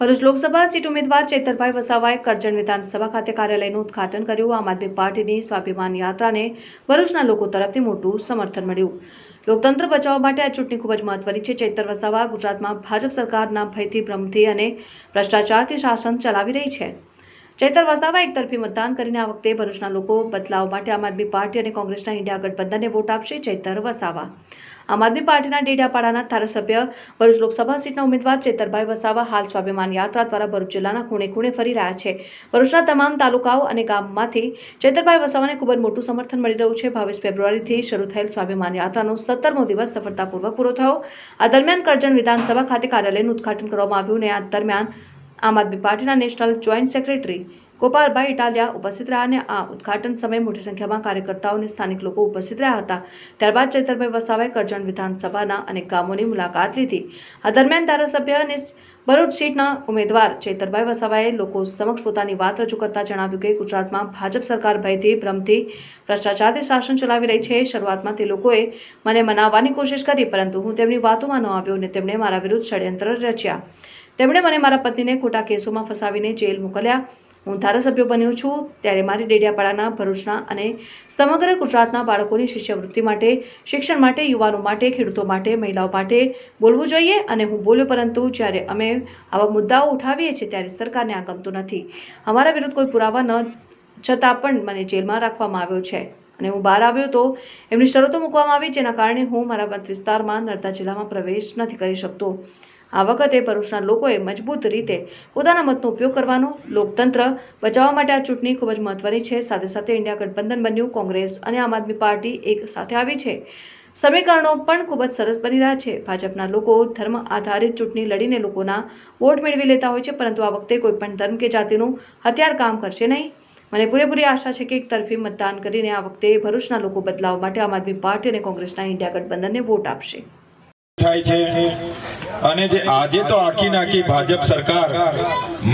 Bharuch Lok Sabha seat ઉમેદવાર ચેતરભાઈ વસાવાએ કરજણ વિધાનસભા ખાતે કાર્યાલયનું ઉદઘાટન કર્યું. આમ આદમી પાર્ટીની સ્વાભિમાન યાત્રાને ભરૂચના લોકો તરફથી મોટું સમર્થન મળ્યું. લોકતંત્ર બચાવવા માટે આ ચૂંટણી ખૂબ જ મહત્વની છે. ચૈતર વસાવા ગુજરાતમાં ભાજપ સરકારના ભયથી ભ્રમથી અને ભ્રષ્ટાચારથી શાસન ચલાવી રહી છે. ચૈતર વસાવા એકતરફી મતદાન કરીને આ વખતે ભરૂચના લોકો બદલાવ માટે આમ આદમી પાર્ટી અને કોંગ્રેસના ઇન્ડિયા ગઠબંધનને વોટ આપશે ચૈતર વસાવા. આમ આદમી પાર્ટીના ડેડિયાપાડાના ધારાસભ્ય ભરૂચ લોકસભા સીટના ઉમેદવાર ચેતરભાઈ વસાવા હાલ સ્વાભિમાન યાત્રા દ્વારા ભરૂચ જિલ્લાના ખૂણે ખૂણે ફરી રહ્યા છે. ભરૂચના તમામ તાલુકાઓ અને ગામમાંથી ચેતરભાઈ વસાવાને ખૂબ જ મોટું સમર્થન મળી રહ્યું છે. બાવીસ ફેબ્રુઆરીથી શરૂ થયેલ સ્વાભિમાન યાત્રાનો સત્તરમો દિવસ સફળતાપૂર્વક પૂરો થયો. આ દરમિયાન કરજણ વિધાનસભા ખાતે કાર્યાલયનું ઉદઘાટન કરવામાં આવ્યું અને આ દરમિયાન આમ આદમી પાર્ટીના national joint secretary Gopalbhai Italia ઉપસ્થિત રહ્યા અને આ ઉદઘાટન સમયે મોટી સંખ્યામાં કાર્યકર્તાઓ અને સ્થાનિક લોકો ઉપસ્થિત રહ્યા હતા. ત્યારબાદ ચૈતરભાઈ વસાવાએ કરજણ વિધાનસભાના અનેક ગામોની મુલાકાત લીધી. આ દરમિયાન ધારાસભ્ય અને ભરૂચ સીટના ઉમેદવાર ચૈતરભાઈ વસાવાએ લોકો સમક્ષ પોતાની વાત રજૂ કરતા જણાવ્યું કે ગુજરાતમાં ભાજપ સરકાર ભયથી, ભ્રમથી ભ્રષ્ટાચારથી શાસન ચલાવી રહી છે. શરૂઆતમાં તે લોકોએ મને મનાવવાની કોશિશ કરી, પરંતુ હું તેમની વાતોમાં ન આવ્યો અને તેમણે મારા વિરુદ્ધ ષડયંત્ર રચ્યા. તેમણે મને મારા પત્નીને ખોટા કેસોમાં ફસાવીને જેલ મોકલ્યા. હું ધારાસભ્ય બન્યો છું, ત્યારે મારી ડેડિયાપાડાના, ભરૂચના અને સમગ્ર ગુજરાતના બાળકોની શિષ્યવૃત્તિ માટે, શિક્ષણ માટે, યુવાનો માટે, ખેડૂતો માટે, મહિલાઓ માટે બોલવું જોઈએ અને હું બોલ્યો પરંતુ જ્યારે અમે આવા મુદ્દાઓ ઉઠાવીએ છીએ ત્યારે સરકારને આ ગમતું નથી. અમારા વિરુદ્ધ કોઈ પુરાવા ન, છતાં પણ મને જેલમાં રાખવામાં આવ્યો છે અને હું બહાર આવ્યો તો એમની શરતો મૂકવામાં આવી, જેના કારણે હું મારા મત વિસ્તારમાં નર્મદા જિલ્લામાં પ્રવેશ નથી કરી શકતો. આ વખતે ભરૂચના લોકોએ મજબૂત રીતે પોતાના મતનો ઉપયોગ કરવાનો, લોકતંત્ર બચાવવા માટે આ ચૂંટણી ખૂબ જ મહત્વની છે. સાથે સાથે ઇન્ડિયા ગઠબંધન બન્યું, કોંગ્રેસ અને આમ આદમી પાર્ટી એક સાથે આવી છે. સમીકરણો પણ ખૂબ જ સરસ બની રહ્યા છે. ભાજપના લોકો ધર્મ આધારિત ચૂંટણી લડીને લોકોના વોટ મેળવી લેતા હોય છે, પરંતુ આ વખતે કોઈ પણ ધર્મ કે જાતિનું હથિયાર કામ કરશે નહીં. મને પૂરેપૂરી આશા છે કે એક તરફી મતદાન કરીને આ વખતે ભરૂચના લોકો બદલાવ માટે આમ આદમી પાર્ટી અને કોંગ્રેસના ઇન્ડિયા ગઠબંધનને વોટ આપશે. થાય છે. અને જે આજે તો આખી નાખી ભાજપ સરકાર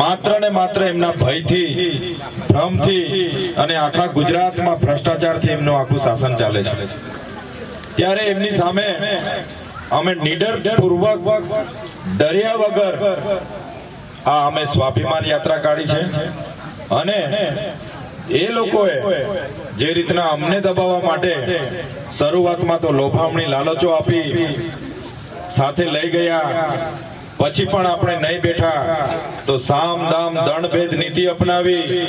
માત્ર ને માત્ર એમના ભયથી, ભ્રમથી અને આખા ગુજરાતમાં ભ્રષ્ટાચારથી એમનું આખું શાસન ચાલે છે. ત્યારે એમની સામે અમે નીડર પૂર્વક ડર્યા વગર આ અમે સ્વાભિમાન યાત્રા કાઢી છે. અને એ લોકોએ જે રીતના અમને દબાવવા માટે શરૂઆતમાં તો લોભામણી લાલચો આપી સાથે લઈ ગયા. પછી પણ આપણે નહીં બેઠા. તો સામ દામ દંડ ભેદ નીતિ અપનાવી.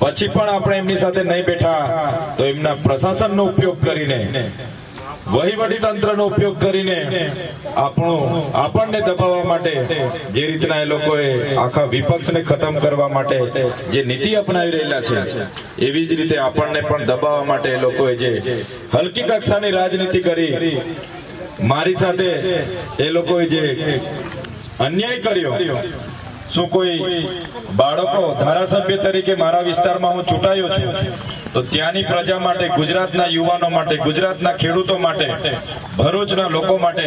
પછી પણ આપણે એમની સાથે નહીં બેઠા. તો એમના પ્રશાસનનો ઉપયોગ કરીને વહીવટી તંત્રનો ઉપયોગ કરીને આપણું, આપણને દબાવવા માટે જે રીતના એ લોકોએ આખા વિપક્ષને ખતમ કરવા માટે જે નીતિ અપનાવી રહેલા છે, એવી જ રીતે આપણને પણ દબાવવા માટે એ લોકોએ જે હલકી કક્ષાની રાજનીતિ કરી મારી સાથે એ લોકોએ જે અન્યાય કર્યો, શું કોઈ બાળકો ધારાસભ્ય તરીકે મારા વિસ્તારમાં હું ચૂંટાયો છું, તો ત્યાંની પ્રજા માટે, ગુજરાતના યુવાનો માટે, ગુજરાતના ખેડૂતો માટે, ભરૂચના લોકો માટે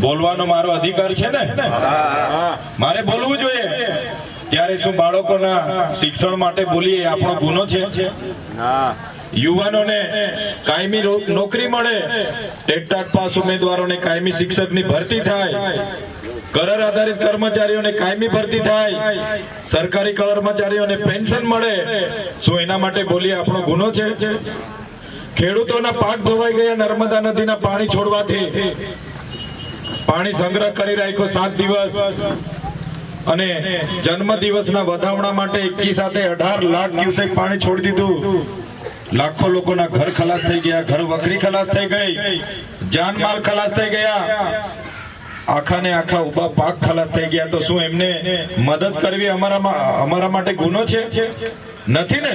બોલવાનો મારો અધિકાર છે ને? મારે બોલવું જોઈએ. ત્યારે શું બાળકોના શિક્ષણ માટે બોલીએ આપણો ગુનો છે? યુવાનોને કાયમી નોકરી મળે ટેટટાટ પાસ ઉમેદવારોને કાયમી શિક્ષકની ભરતી થાય, કરાર આધારિત કર્મચારીઓને કાયમી ભરતી થાય, સરકારી કર્મચારીઓને પેન્શન મળે. શું એના માટે બોલીએ આપણો ગુનો છે? ખેડૂતોના પાક ધોવાઈ ગયા નર્મદા નદીના પાણી છોડવાથી. પાણી સંગ્રહ કરી રાખ્યો સાત દિવસ. અને જન્મ દિવસના વધામણા માટે એકી સાથે અઢાર લાખ ક્યુસેક પાણી છોડી દીધું. લાખો લોકોના ઘર ખલાસ થઈ ગયા, ઘર વખરી ખલાસ થઈ ગઈ, જાનમાલ ખલાસ થઈ ગયા. આખા ને આખા ઊભા પાક ખલાસ થઈ ગયા. તો શું એમને મદદ કરવી અમારા અમારા માટે ગુનો છે? નથી ને?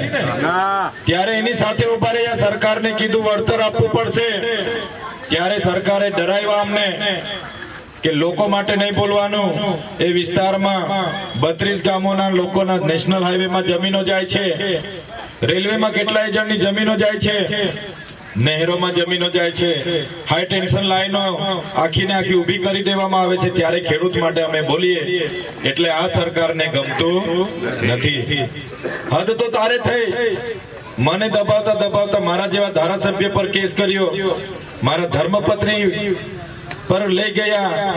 ત્યારે એની સાથે ઊભા રહ્યા. સરકારને કીધું, વળતર આપવું પડશે. ત્યારે સરકારે ડરાવ્યા અમને કે લોકો માટે નહીં બોલવાનું. એ વિસ્તારમાં બત્રીસ ગામોના લોકોના નેશનલ હાઈવેમાં જમીનો જાય છે. રેલવેમાં કેટલાય જણની જમીનો જાય છે. નહેરોમાં જમીનો જાય છે. હાઈ ટેન્શન લાઈનો આખીને આખી ઊભી કરી દેવામાં આવે છે. ત્યારે ખેડૂત માટે અમે બોલીએ, એટલે આ સરકારને ગમતું નથી. હદ તો તારે થઈ. મને દબાવતા દબાવતા મારા જેવા ધારાસભ્ય પર કેસ કર્યો. મારા ધર્મપત્ની પર લઈ ગયા.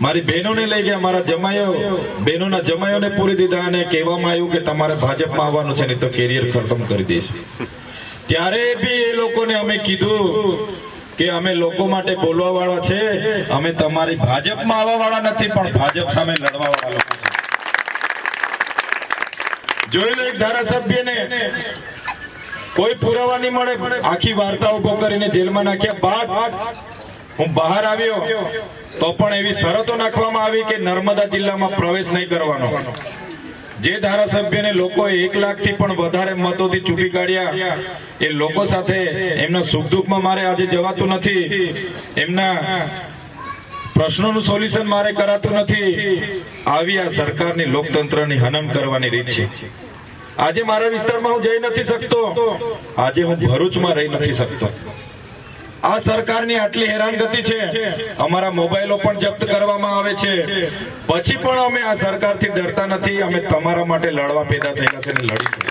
મારી બહેનોને લઈ ગયા, મારા જમાયો બહેનોના જમાયોને પૂરી દીધા અને કહેવામાં આવ્યું કે તમારે ભાજપમાં આવવાનું છે, નહીં તો કેરિયર ખતમ કરી દઈશું. ત્યારે બી એ લોકોને અમે કીધું કે અમે લોકો માટે બોલવા વાળા છે, અમે તમારી ભાજપમાં આવવા વાળા નથી, પણ ભાજપ સામે લડવા વાળા લોકો જોઈ લો એક ધારાસભ્યને કોઈ પુરાવા નહીં મળે, આખી વાર્તા ઊભો કરીને જેલમાં નાખ્યા બાદ હું બહાર આવ્યો. તો પણ એવી શરતો નાખવામાં આવી કે નર્મદા જિલ્લામાં પ્રવેશ નહીં કરવાનો. જે ધારાસભ્યને લોકો એક લાખથી પણ વધારે મતોથી ચૂંટી કાઢ્યા, એ લોકો સાથે એમના સુખ દુઃખમાં મારે આજે જવાતું નથી. એમના પ્રશ્નોનું સોલ્યુશન મારે કરાતું નથી. આવી આ સરકારની લોકતંત્રની હનન કરવાની રીત છે. આજે મારા વિસ્તારમાં હું જઈ નથી શકતો. આજે હું ભરૂચમાં રહી નથી શકતો. આ સરકારની આટલી હેરાનગતિ છે. અમારા મોબાઈલો પણ જપ્ત કરવામાં આવે છે. પછી પણ અમે આ સરકારથી ડરતા નથી. અમે તમારા માટે લડવા પેદા થયેલા છે લડીશું.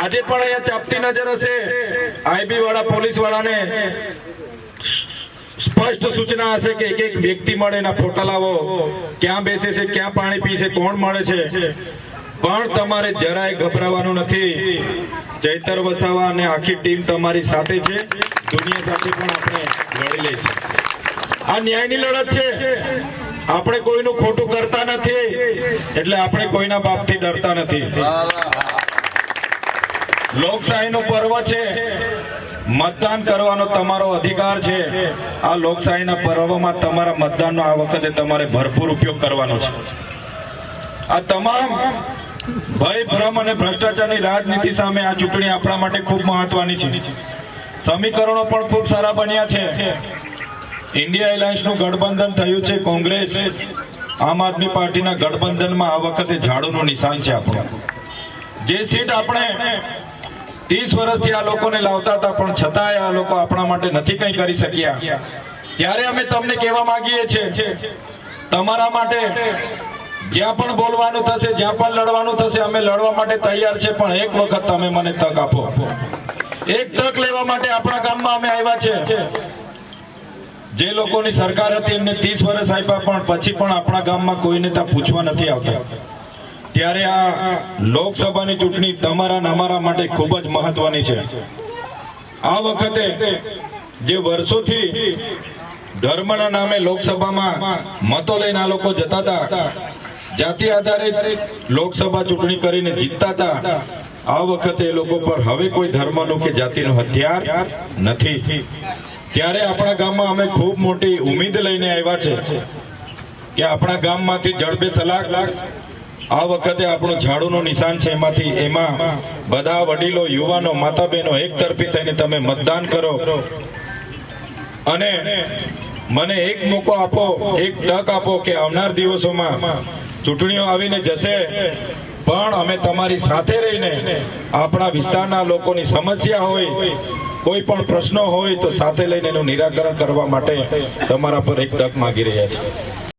આજે પણ અહીંયા ચાપતી નજર હશે. આઈબી વાળા પોલીસ વાળાને સ્પષ્ટ સૂચના હશે કે એક એક વ્યક્તિ મળે એના ફોટા લાવો. ક્યાં બેસે છે, ક્યાં પાણી પી છે, કોણ મળે છે. પણ તમારે જરાય ગભરાવાનું નથી. ચૈતર વસાવા અને આખી ટીમ તમારી સાથે છે. દુનિયા સાથે પણ આપણે લડી લઈશું આ ન્યાયની લડત છે. આપણે કોઈનું ખોટું કરતા નથી. એટલે આપણે કોઈના બાપથી ડરતા નથી. લોકશાહીનું પર્વ છે. મતદાન કરવાનો તમારો અધિકાર છે. આ લોકશાહીના પર્વમાં તમારા મતદાનનો આ વખતે તમારે ભરપૂર ઉપયોગ કરવાનો છે. આ તમામ ભય ભ્રમ અને ભ્રષ્ટાચારની રાજનીતિ સામે આ ચૂંટણી આપણા માટે ખૂબ મહત્વની છે. સમીકરણો પણ ખૂબ સારા બન્યા છે. ઇન્ડિયા એલાયન્સનું ગઠબંધન થયું છે કોંગ્રેસ. આમ આદમી પાર્ટીના ગઠબંધનમાં આ વખતે ઝાડુનું નિશાન છે આપણું. જે સીટ આપણે ત્રીસ વર્ષથી આ લોકોને લાવતા હતા, પણ છતાંય આ લોકો આપણા માટે નથી કંઈ કરી શક્યા. ત્યારે અમે તમને કહેવા માંગીએ છીએ, તમારા માટે જ્યાં પણ બોલવાનું થશે, જ્યાં પણ લડવાનું થશે, અમે લડવા માટે તૈયાર છે, પણ એક વખત તમે મને તક આપો. એક તક લેવા માટે આપણા ગામમાં અમે આવ્યા છે. જે લોકોની સરકાર હતી, એમને ત્રીસ વર્ષ આપ્યા, પણ પછી પણ આપણા ગામમાં કોઈને ત્યાં પૂછવા નથી આવતા. ત્યારે આ લોકસભાની ચૂંટણી તમારા અમારા માટે ખૂબ જ મહત્વની છે. આ વખતે જે વર્ષોથી ધર્મના નામે લોકસભામાં મતો લઈને આ લોકો જતા હતા જાતિ આધારિત લોકસભા ચૂંટણી કરીને જીતતા હતા, આ વખતે એ લોકો પર હવે કોઈ ધર્મનું કે જાતિનું હથિયાર નથી. ત્યારે આપણા ગામમાં અમે ખૂબ મોટી ઉમેદ લઈને આવ્યા છે કે આપણા ગામમાંથી જડબે સલાક આ વખતે આપણું ઝાડુનું નિશાન છે એમાંથી, એમાં બધા વડીલો, યુવાનો માતા બહેનો એક તરફી થઈને તમે મતદાન કરો. અને મને એક મોકો આપો, એક તક આપો કે આવનાર દિવસોમાં ચૂંટણીઓ આવીને જશે. પણ અમે તમારી સાથે રહીને આપણા વિસ્તારના લોકોની સમસ્યા હોય, કોઈ પણ પ્રશ્નો હોય તો સાથે લઈને એનું નિરાકરણ કરવા માટે તમારા પર એક તક માંગી રહ્યા છે